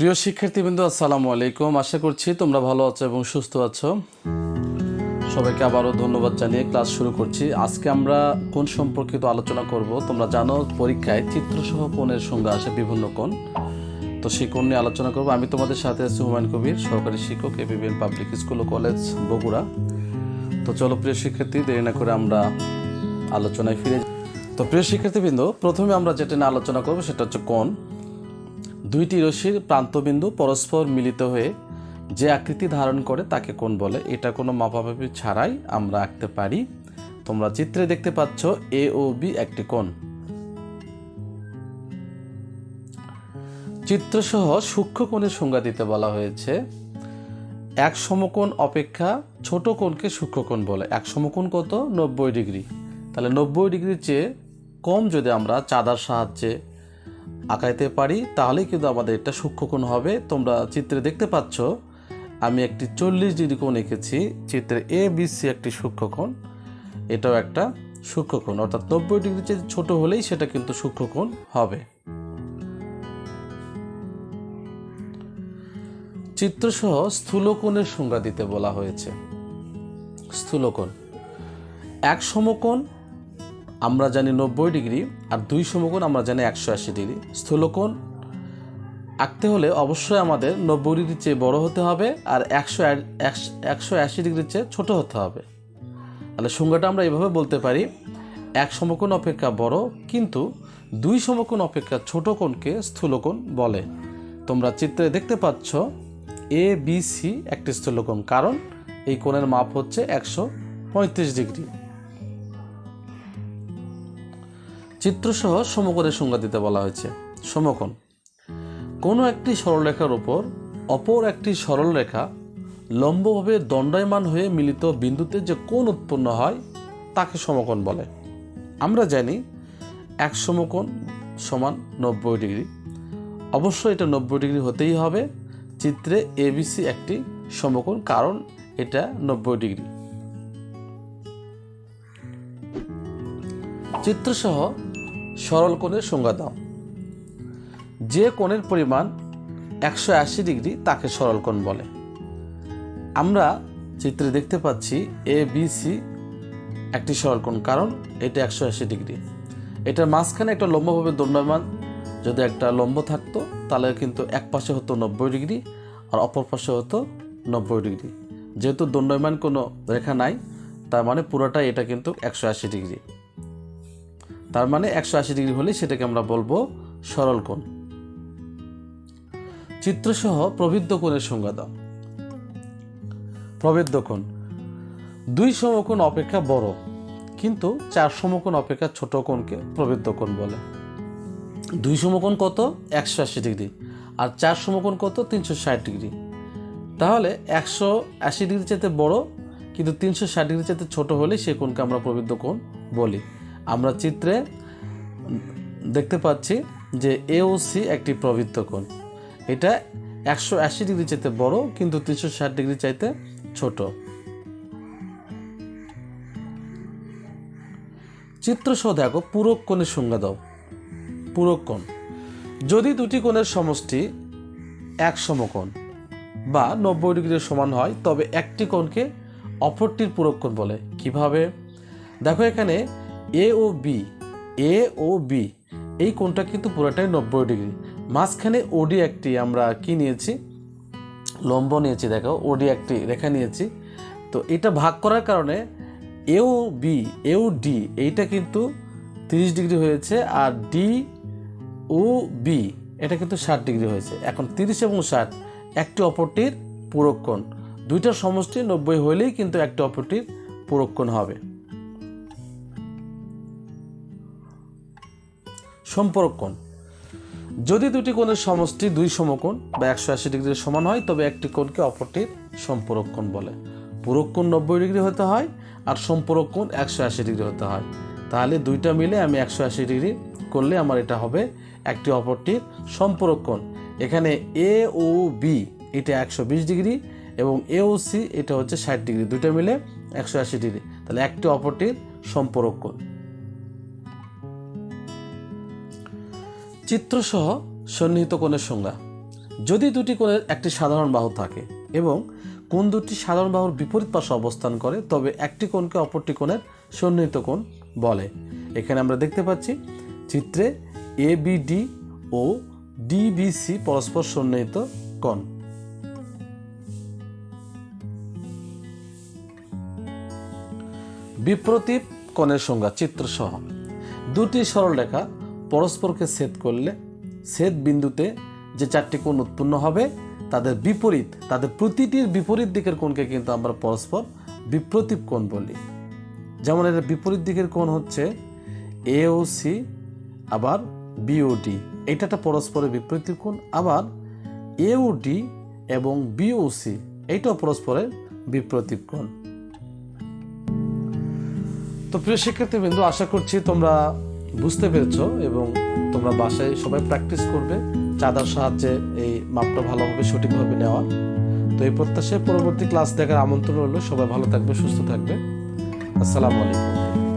প্রিয় শিক্ষার্থীবৃন্দ, আসসালামু আলাইকুম। আশা করছি তোমরা ভালো আছো এবং সুস্থ আছো। সবাইকে আবারও ধন্যবাদ জানিয়ে ক্লাস শুরু করছি। আজকে আমরা কোন সম্পর্কিত আলোচনা করব? তোমরা জানো, পরীক্ষায় চিত্রসহ কোণের সঙ্গে আসে বিভিন্ন কোণ। তো সেই কোণ নিয়ে আলোচনা করব। আমি তোমাদের সাথে আছি হুমায়ুন কবির, সহকারী শিক্ষক এ এবিবিএন পাবলিক স্কুল ও কলেজ, বগুড়া। তো চলো প্রিয় শিক্ষার্থী, দেরি না করে আমরা আলোচনায় ফিরে তো প্রিয় শিক্ষার্থীবৃন্দ, প্রথমে আমরা যেটা নিয়ে আলোচনা করব সেটা হচ্ছে কোণ। দুইটি রশ্মির প্রান্তবিন্দু পরস্পর মিলিত হয়ে যে আকৃতি ধারণ করে তাকে কোণ বলে। এটা কোনো মাপামাপি ছাড়াই আমরা আঁকতে পারি। তোমরা চিত্রে দেখতে পাচ্ছ এ ও বি একটি কোণ। চিত্রসহ সূক্ষ্ম কোণের সংজ্ঞা দিতে বলা হয়েছে, এক সমকোণ অপেক্ষা ছোট কোণকে সূক্ষ্ম কোণ বলে। এক সমকোণ কত? নব্বই ডিগ্রি। তাহলে নব্বই ডিগ্রির চেয়ে কম যদি আমরা চাঁদার সাহায্যে আঁকাইতে পারি, তাহলেই কিন্তু আমাদের এটা সূক্ষ্মকোণ হবে। তোমরা চিত্রে দেখতে পাচ্ছ, আমি একটি চল্লিশ ডিগ্রি কোণ এঁকেছি, চিত্রে এ বি সি একটি সূক্ষ্মকোণ। এটাও একটা সূক্ষ্মকোণ, অর্থাৎ নব্বই ডিগ্রি চেয়ে ছোট হলেই সেটা কিন্তু সূক্ষ্মকোণ হবে। চিত্রসহ স্থূলকোণের সংজ্ঞা দিতে বলা হয়েছে। স্থূলকোণ, এক সমকোণ আমরা জানি নব্বই ডিগ্রি আর দুই সমকোণ আমরা জানি একশো আশি ডিগ্রি। স্থূলকোণ আঁকতে হলে অবশ্যই আমাদের নব্বই ডিগ্রির চেয়ে বড় হতে হবে আর একশো একশো আশি ডিগ্রির চেয়ে ছোট হতে হবে। তাহলে সংজ্ঞাটা আমরা এভাবে বলতে পারি, এক সমকোণ অপেক্ষা বড় কিন্তু দুই সমকোণ অপেক্ষা ছোট কোণকে স্থূলকোণ বলে। তোমরা চিত্রে দেখতে পাচ্ছ এ বি সি একটি স্থূলকোণ, কারণ এই কোণের মাপ হচ্ছে একশো পঁয়ত্রিশ ডিগ্রি। চিত্রসহ সমকোণের সংজ্ঞা দিতে বলা হয়েছে। সমকোণ। কোনো একটি সরলরেখার উপর অপর একটি সরলরেখা লম্বভাবে দণ্ডায়মান হয়ে মিলিত বিন্দুতে যে কোণ উৎপন্ন হয়, তাকে সমকোণ বলে। আমরা জানি এক সমকোণ সমান নব্বই ডিগ্রি। অবশ্যই এটা নব্বই ডিগ্রি হতেই হবে। চিত্রে এবিসি একটি সমকোণ, কারণ এটা নব্বই ডিগ্রি। চিত্রসহ সরল কোণের সংজ্ঞা দাও। যে কোণের পরিমাণ একশো আশি ডিগ্রি তাকে সরল কোণ বলে। আমরা চিত্রে দেখতে পাচ্ছি এ বি সি একটি সরল কোণ, কারণ এটা একশো আশি ডিগ্রি। এটার মাঝখানে একটা লম্বভাবে দণ্ডায়মান, যদি একটা লম্ব থাকতো, তাহলে কিন্তু এক পাশে হতো নব্বই ডিগ্রি আর অপর পাশে হতো নব্বই ডিগ্রি। যেহেতু দণ্ডায়মান কোনো রেখা নাই, তার মানে পুরোটাই এটা কিন্তু একশো আশি ডিগ্রি। তার মানে একশো আশি ডিগ্রি হলে সেটাকে আমরা বলব সরল কোণ। চিত্রসহ প্রবৃদ্ধ কোণের সংজ্ঞা দাও। প্রবৃদ্ধ কোণ। দুই সমকোণ অপেক্ষা বড়, কিন্তু চার সমকোণ অপেক্ষা ছোট কোণকে প্রবৃদ্ধ কোণ বলে। দুই সমকোণ কত? একশো আশি ডিগ্রি। আর চার সমকোণ কত? তিনশো ষাট ডিগ্রি। তাহলে একশো আশি ডিগ্রি চাইতে বড়, কিন্তু তিনশো ষাট ডিগ্রি চাইতে ছোট হলে সে কোণকে আমরা প্রবৃদ্ধ কোণ বলি। আমরা চিত্রে দেখতে পাচ্ছি যে এওসি একটি প্রবৃত্ত কোণ। এটা একশো আশি ডিগ্রি চাইতে বড়, কিন্তু তিনশো ষাট ডিগ্রি চাইতে ছোট। চিত্রসহ দেখো, পূরক কোণের সংজ্ঞা দাও। পূরক কোণ। যদি দুটি কোণের সমষ্টি এক সমকোণ বা নব্বই ডিগ্রির সমান হয়, তবে একটি কোণকে অপরটির পূরক কোণ বলে। কীভাবে? দেখো এখানে এ ও বি এ ও বি এই কোণটা কিন্তু পুরোটাই নব্বই ডিগ্রি। মাঝখানে ওডি একটি আমরা কি নিয়েছি? লম্ব নিয়েছি, দেখো ওডি একটি রেখা নিয়েছি। তো এটা ভাগ করার কারণে এও বি এও ডি এইটা কিন্তু তিরিশ ডিগ্রি হয়েছে আর ডি ও বি এটা কিন্তু ষাট ডিগ্রি হয়েছে। এখন তিরিশ এবং ষাট, একটি অপরটির পূরক কোণ। দুইটার সমষ্টি নব্বই হলেই কিন্তু একটি অপরটির পূরক কোণ হবে। সম্পর্ক কোণ? যদি দুটি কোণের সমষ্টি দুই সমকোণ বা একশো আশি ডিগ্রির সমান হয়, তবে একটি কোণকে অপরটির সম্পূরক কোণ বলে। পূরক কোণ নব্বই ডিগ্রি হতে হয় আর সম্পূরক কোণ একশো আশি ডিগ্রি হতে হয়। তাহলে দুইটা মিলে আমি একশো আশি ডিগ্রি করলে আমার এটা হবে একটি অপরটির সম্পূরক কোণ। এখানে এ ও বি এটা একশো বিশ ডিগ্রি এবং এ ও সি এটা হচ্ছে ষাট ডিগ্রি। দুইটা মিলে একশো আশি ডিগ্রি। তাহলে একটি অপরটির সম্পূরক কোণ। চিত্রসহ সন্নিহিত কোণের সংজ্ঞা। যদি দুটি কোণের একটি সাধারণ বাহু থাকে এবং কোন দুটি সাধারণ বাহুর বিপরীত পাশে অবস্থান করে, তবে একটি কোণকে অপরটি কোণের সন্নিহিত কোণ বলে। এখানে আমরা দেখতে পাচ্ছি চিত্রে এ বি ডি ও ডিবিসি পরস্পর সন্নিহিত কোণ। বিপ্রতীপ কোণের সংজ্ঞা, চিত্রসহ। দুটি সরলরেখা পরস্পরকে ছেদ করলে ছেদ বিন্দুতে যে চারটি কোণ উৎপন্ন হবে, তাদের বিপরীত, তাদের প্রতিটির বিপরীত দিকের কোণকে কিন্তু আমরা পরস্পর বিপ্রতীপ কোণ বলি। যেমন এর বিপরীত দিকের কোণ হচ্ছে এওসি আবার বিওডি এটা একটা পরস্পরের বিপরীত কোণ, আবার এওডি এবং বিওসি এইটাও পরস্পরের বিপ্রতীপ কোণ। তো প্রিয় শিক্ষার্থীবৃন্দ, আশা করছি তোমরা বুঝতে পেরেছ এবং তোমরা বাসায় সবাই প্র্যাকটিস করবে। চাঁদার সাহায্যে এই মাপটা ভালোভাবে সঠিকভাবে নেওয়া। তো এই প্রত্যাশায় পরবর্তী ক্লাস দেখার আমন্ত্রণ হলো সবাই ভালো থাকবে, সুস্থ থাকবে। আসসালামু আলাইকুম।